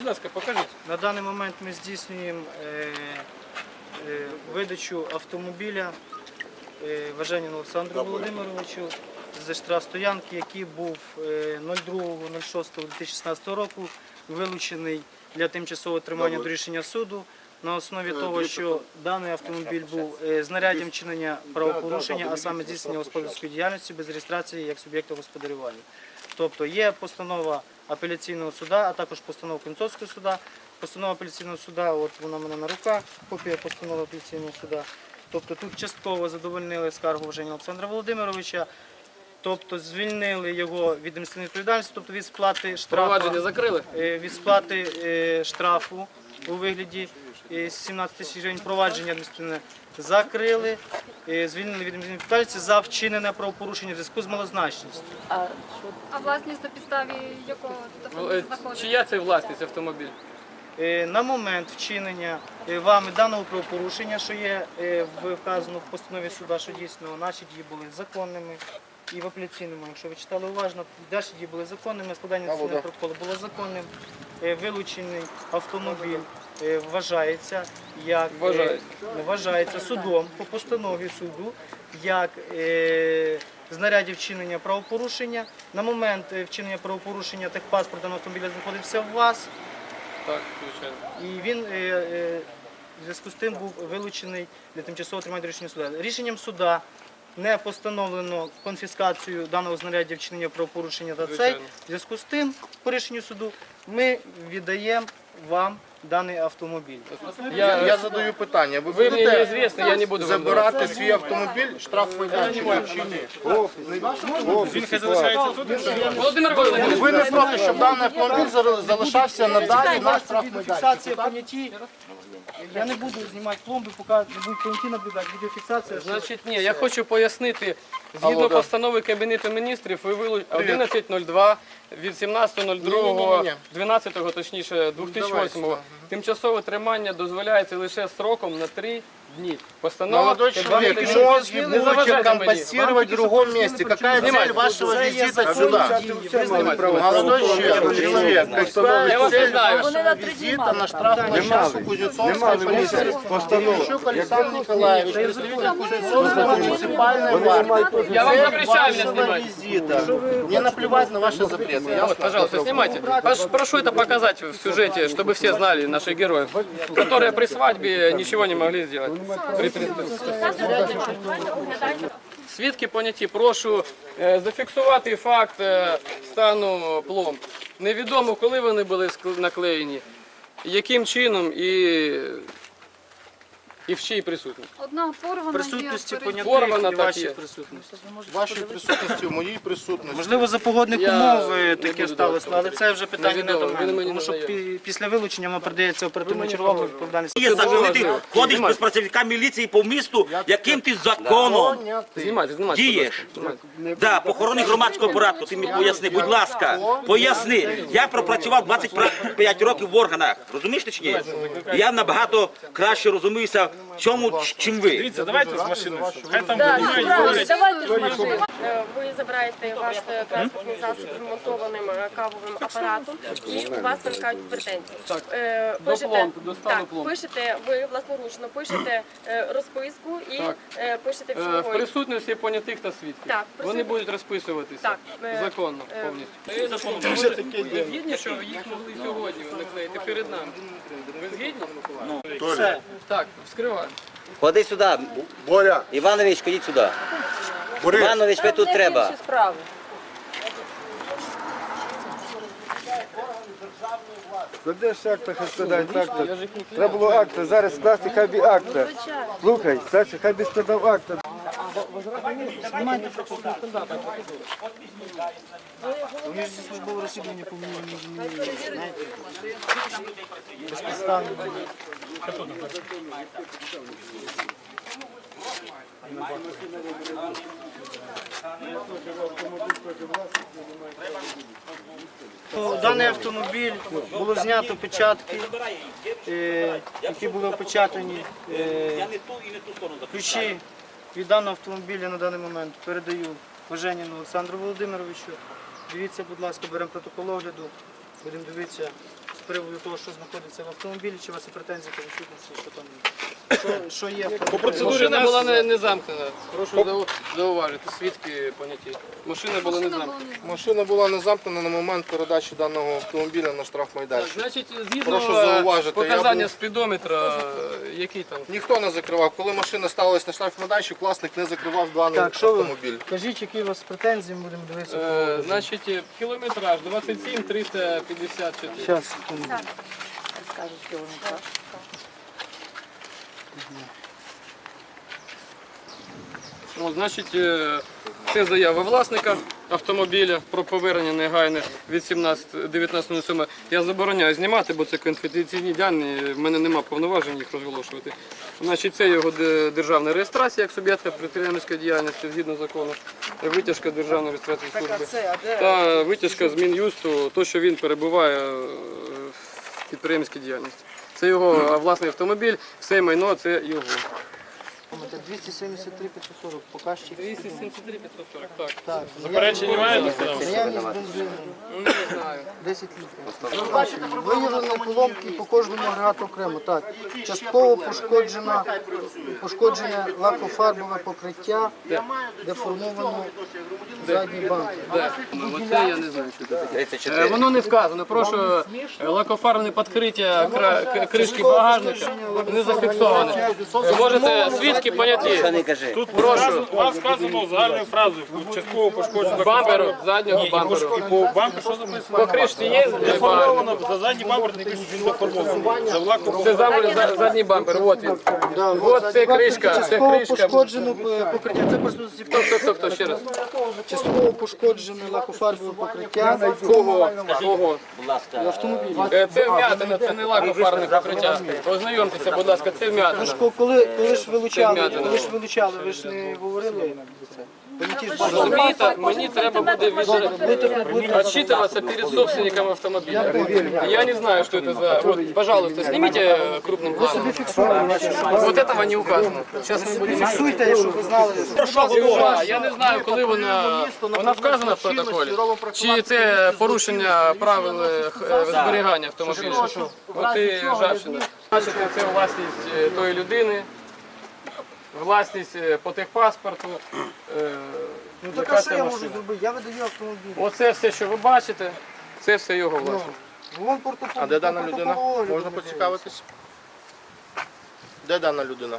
Будь ласка, покажіть. На даний момент ми здійснюємо е, е, видачу автомобіля е, Важеніну Олександру Володимировичу зі штрафстоянки, який був е, 02.06.2016 року вилучений для тимчасового тримання до рішення суду на основі того, що даний автомобіль був е, знаряддям чинення правопорушення, а саме здійснення господарської діяльності без реєстрації як суб'єкта господарювання. Тобто є постанова апеляційного суда, а також постанова Концовського суда. Постанова апеляційного суда, от вона в мене на руках, копія постанови апеляційного суда. Тобто тут частково задовольнили скаргу Женя Олександра Володимировича, тобто звільнили його від адміністративної відповідальності, тобто від сплати штрафу Провадження закрили. е, від сплати е, штрафу у вигляді 17 тисяч гривень провадження адміністративне закрили, звільнили від відповідальності за вчинене правопорушення в зв'язку з малозначністю. А власність на підставі якого тут Е, автомобіль знаходиться? Чия це власність автомобіль? Е, На момент вчинення е, вами даного правопорушення, що є вказано в постанові суда, що дійсно наші дії були законними і в апеляційному, якщо ви читали уважно, наші дії були законними, складання цього протоколу було законним. Вилучений автомобіль вважається як е, Вважається. вважається судом по постанові суду як е, знаряддя вчинення правопорушення. На момент е, вчинення правопорушення техпаспорт даного автомобіля знаходився у вас. Так, звичайно. І він е, е, в зв'язку з тим був вилучений для тимчасового тримання рішення суда. Рішенням суда не постановлено конфіскацію даного знаряддя вчинення правопорушення та цей. В зв'язку з тим, по рішенню суду, ми віддаємо вам даний автомобіль. Я, Я задаю питання. Ви, ви мені будете неізвісні, я не буду вам забирати свій автомобіль штраф майданчика чи ні? Володимир Володимирович, Ви не проти, щоб даний автомобіль залишався надалі на штраф Відеофіксація поняті. Я не буду знімати пломби, поки не будуть поняті наблюдати. Відеофіксація. Значить, ні, я хочу пояснити. Згідно Алло, да. постанови Кабінету міністрів, ви вилу... 11.02 від 17.02, Ні-ні-ні. 12 точніше, 2008 тимчасове тримання дозволяється лише сроком на 3 дні. Постанова Молодой Кабінету человек, Міністрів- мозги Не будете заважайте мені. компенсировать в другом месте. Какая цель Снимайте. вашего Це є визита законні сюда? дії. Ви знаєте. Молодой человек, какая Я вас не цель знаю. вашего визита на штрафплощадку Кузнецовской полиции? Ильичук Александр Николаевич, представитель Кузнецовской муниципальной власти. Я вам Цель запрещаю меня вашего снимать. визита. Не наплевать на ваши запреты. Я Вот, пожалуйста, снимайте. Пош- Прошу это показать в сюжете, чтобы все знали наших героев, которые при свадьбе ничего не могли сделать. Свідки поняті, прошу е, зафіксувати факт е, стану пломб. Невідомо, коли вони були наклеєні, яким чином і, і в чиїй присутності. Одна порвана Присутності є, понятих Порвана і вашій присутності. Вашій присутності, в моїй присутності. Можливо, за погодних Я умов не таке буду сталося, але це вже питання не до мене. мені Тому не що пі- після вилучення воно передається оперативно черговому відповідальність. Є закон, ти ходиш без працівника міліції по місту, яким ти законом Знімайте, знімайте. будь дієш. ласка, знімайте. Да, по охороні громадського порядку. Ти мені поясни, будь ласка, поясни. Я пропрацював 25 років в органах. Розумієш ти чи ні? Я набагато краще розуміюся в чому, чим ви. Давайте з машини. Е, Ви забираєте ваш е, транспортний засіб з вмонтованим е, кавовим апаратом, і у вас виникають претензії. Е, до стану так, пишете, ви власноручно пишете е, розписку і Так. е, пишете Е, В всього. присутності понятих та свідків. Так, Вони присутні- будуть розписуватися Так, е, законно е, повністю. Ви згідні, що їх могли сьогодні наклеїти перед нами? Ви згідні? Все. Так, вскриваємо. Ходи сюди. Боря, Іванович, ходіть сюди. Іванович, ви тут треба. Складеш акта, хай акта. Треба було акта, зараз скласти хай акта. Слухай, Саша, хай би складав акта. Вони ж зі службового розслідування повинні змінити. Безпідставно. Даний автомобіль було знято печатки, е, які були опечатані. Е, Ключі від даного автомобіля на даний момент передаю Важеніну Олександру Володимировичу. Дивіться, будь ласка, беремо протокол огляду, будемо дивитися приводу того, що знаходиться в автомобілі, чи у вас є претензії по відсутності, що там що, що є в автомобілі? Машина була не, не замкнена. Прошу зау- зауважити, свідки поняті. Машина була не замкнена. Машина була не замкнена на момент передачі даного автомобіля на штрафмайданчик. Значить, згідно Прошу зауважити, я показання був- спідометра, е, який там Ніхто не закривав. Коли машина ставилась на штрафмайданчик, власник не закривав даний Так, що ви? автомобіль. Кажіть, які у вас претензії, ми будемо дивитися. Е, значить, кілометраж 27 354. Зараз, секунду. О, значить, е, це заява власника автомобіля про повернення негайне від 17 19.07. Я забороняю знімати, бо це конфіденційні дані, в мене немає повноважень їх розголошувати. Значить, це його державна реєстрація як суб'єкта підприємницької діяльності згідно закону, витяжка державної реєстрації служби. та витяжка з Мін'юсту, то, що він перебуває е, підприємницькій діяльності. Це його власний автомобіль, все майно це його. 273 540, показчик. 273 540, так. Так, заперечень немає? Наявність бензину, Ну, не знаю. 10 літрів. Виявлені поломки по кожному агрегату окремо. Так, частково пошкоджена, пошкоджене лакофарбове покриття, деформовано задній банк. Де? Ну, Оце я не знаю, що це таке. Е, Воно не вказано. Прошу е, лакофарбне підкриття кра- к- кришки багажника не зафіксоване. Ви можете свідки поняті. Не кажи. Прошу. У вас сказано загальною фразою, частково пошкоджено Бамперу, заднього бамперу. по банку, що записано? По кришці є е, багажник? Деформовано, за задній бампер не пишуть, він деформований. За влаком Це зам- за- задній бампер, от він. От це кришка, це Частково кришка. пошкоджено е, покриття. Це просто Хто, хто, хто, хто, ще раз. Частково пошкоджене лакофарбове покриття. Кого? Кого? Будь ласка. Е, Це вм'ятина, це не лакофарне покриття. Ознайомтеся, будь ласка, це вм'ятина. Коли, коли ж вилучали, коли ж вилучали, ви ж не говорили про це. Поняті ж бачили. Розумієте, мені треба буде отчитываться перед собственником автомобиля. Я не знаю, что это за... Вот, пожалуйста, снимите крупным планом. Вот этого не указано. Сейчас мы будем... Фіксуйте, щоб ви знали. Да, Я не знаю, коли вона, вона вказана в протоколі. Чи це порушення правил е, х- е, зберігання автомобіля. Оце Жавшина. Бачите, це власність е, тої людини, власність е, по техпаспорту. е, Ну так а що я можу зробити? Я видаю автомобіль. Оце все, що ви бачите, це все його власність. Вон портофон. А де дана людина? Можна поцікавитись? Де дана людина?